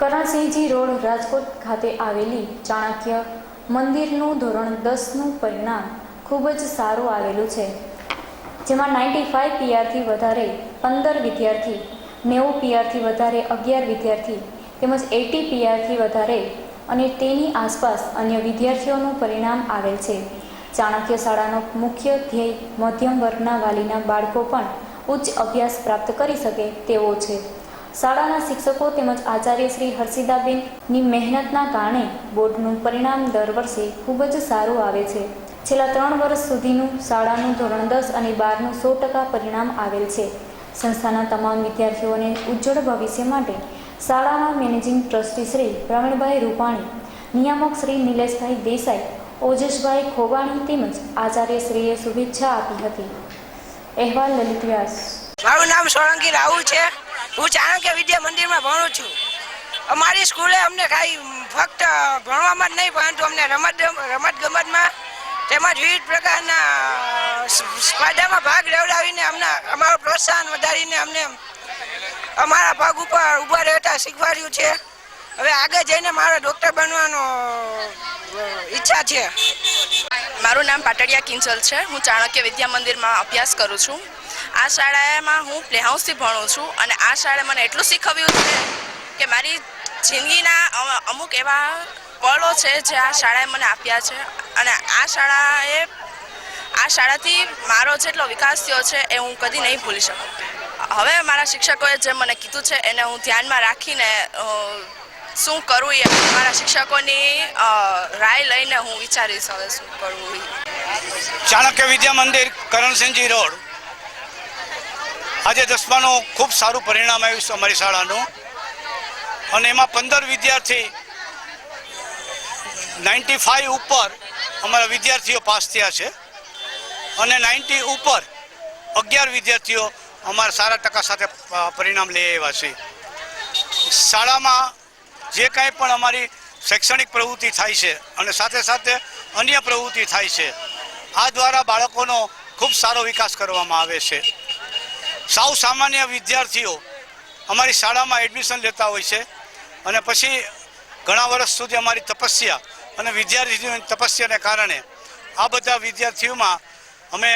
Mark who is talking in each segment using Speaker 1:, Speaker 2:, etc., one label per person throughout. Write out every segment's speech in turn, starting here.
Speaker 1: Karansinhji road Rajkot ખાતે આવેલી ચાણક્ય મંદિરનું ધોરણ દસનું પરિણામ ખૂબ જ સારું આવેલું છે, જેમાં નાઇન્ટી ફાઇવ પીઆરથી વધારે, પંદર વિદ્યાર્થી, નેવું પીઆરથી વધારે, અગિયાર વિદ્યાર્થી તેમજ એટી પીઆરથી વધારે અને તેની આસપાસ અન્ય વિદ્યાર્થીઓનું પરિણામ આવેલ છે. ચાણક્ય શાળાનો મુખ્ય ધ્યેય મધ્યમ વર્ગના વાલીના બાળકો પણ ઉચ્ચ અભ્યાસ પ્રાપ્ત કરી શકે તેવો છે. શાળાના શિક્ષકો તેમજ આચાર્ય શ્રી હર્ષિદાબેનની મહેનતના કારણે બોર્ડનું પરિણામ દર વર્ષે ખૂબ જ સારું આવે છે. છેલ્લા ત્રણ વર્ષ સુધીનું શાળાનું ધોરણ દસ અને બારનું સો ટકા પરિણામ આવેલ છે. સંસ્થાના તમામ વિદ્યાર્થીઓને ઉજ્જવળ ભવિષ્ય માટે શાળાના મેનેજિંગ ટ્રસ્ટી શ્રી પ્રવીણભાઈ રૂપાણી, નિયામક શ્રી નિલેશભાઈ દેસાઈ ઓજસભાઈ ખોબાણી તેમજ આચાર્યશ્રીએ શુભેચ્છા આપી હતી. અહેવાલ લલિત વ્યાસ.
Speaker 2: મારું નામ સોળંકી રાહુલ છે. હું ચાણક્ય વિદ્યા મંદિરમાં ભણું છું. અમારી સ્કૂલે અમને કાંઈ ફક્ત ભણવામાં જ નહીં, પરંતુ અમને રમત રમત ગમતમાં તેમજ વિવિધ પ્રકારના સ્પર્ધામાં ભાગ લેવડાવીને અમને અમારું પ્રોત્સાહન વધારીને અમને અમારા પગ ઉપર ઊભા રહેતા શીખવાડ્યું છે. હવે આગળ જઈને મારો ડૉક્ટર બનવાનો ઈચ્છા છે.
Speaker 3: મારું નામ પાટડિયા કિંચલ છે. હું ચાણક્ય વિદ્યા મંદિરમાં અભ્યાસ કરું છું. આ શાળામાં હું પ્લે હાઉસથી ભણું છું અને આ શાળાએ મને એટલું શીખવ્યું છે કે મારી જિંદગીના અમુક એવા પળો છે જે આ શાળાએ મને આપ્યા છે. અને આ શાળાએ, આ શાળાથી મારો જેટલો વિકાસ થયો છે એ હું કદી નહીં ભૂલી શકું. હવે મારા શિક્ષકોએ જે મને કીધું છે એને હું ધ્યાનમાં રાખીને શું કરવું એ મારા શિક્ષકોની રાય લઈને હું વિચારીશ હવે શું કરવું
Speaker 4: ચાણક્ય વિદ્યા મંદિર, કરણસિંહજી રોડ. આજે દસમાનું ખૂબ સારું પરિણામ આવ્યું છે અમારી શાળાનું. અને એમાં પંદર વિદ્યાર્થી નાઇન્ટી ફાઈવ ઉપર અમારા વિદ્યાર્થીઓ પાસ થયા છે. અને નાઇન્ટી ઉપર અગિયાર વિદ્યાર્થીઓ અમારા સારા ટકા સાથે પરિણામ લઈ આવ્યા છે. શાળામાં જે કાંઈ પણ અમારી શૈક્ષણિક પ્રવૃત્તિ થાય છે અને સાથે સાથે અન્ય પ્રવૃત્તિ થાય છે, આ દ્વારા બાળકોનો ખૂબ સારો વિકાસ કરવામાં આવે છે. સાવ સામાન્ય વિદ્યાર્થીઓ અમારી શાળામાં એડમિશન લેતા હોય છે અને પછી ઘણા વર્ષ સુધી અમારી તપસ્યા અને વિદ્યાર્થીઓની તપસ્યાને કારણે આ બધા વિદ્યાર્થીઓમાં અમે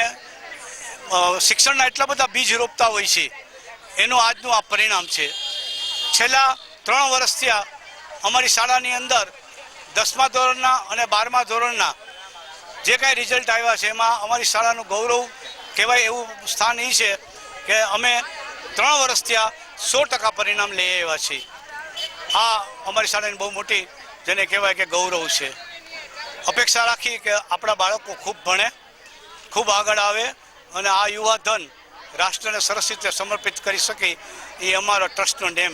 Speaker 4: શિક્ષણના એટલા બધા બીજ રોપતા હોય છે. એનું આજનું આ પરિણામ છે. છેલ્લા ત્રણ વર્ષથી આ અમારી શાળાની અંદર દસમા ધોરણના અને બારમા ધોરણના જે કાંઈ રિઝલ્ટ આવ્યા છે, એમાં અમારી શાળાનું ગૌરવ કહેવાય એવું સ્થાન એ છે કે અમે ત્રણ વર્ષથી આ સો ટકા પરિણામ લઈ આવ્યા છીએ. આ અમારી શાળાની બહુ મોટી જેને કહેવાય કે ગૌરવ છે. અપેક્ષા રાખી કે આપણા બાળકો ખૂબ ભણે, ખૂબ આગળ આવે અને આ યુવા ધન રાષ્ટ્રને સરસ રીતે સમર્પિત કરી શકે એ અમારો ટ્રસ્ટનો નેમ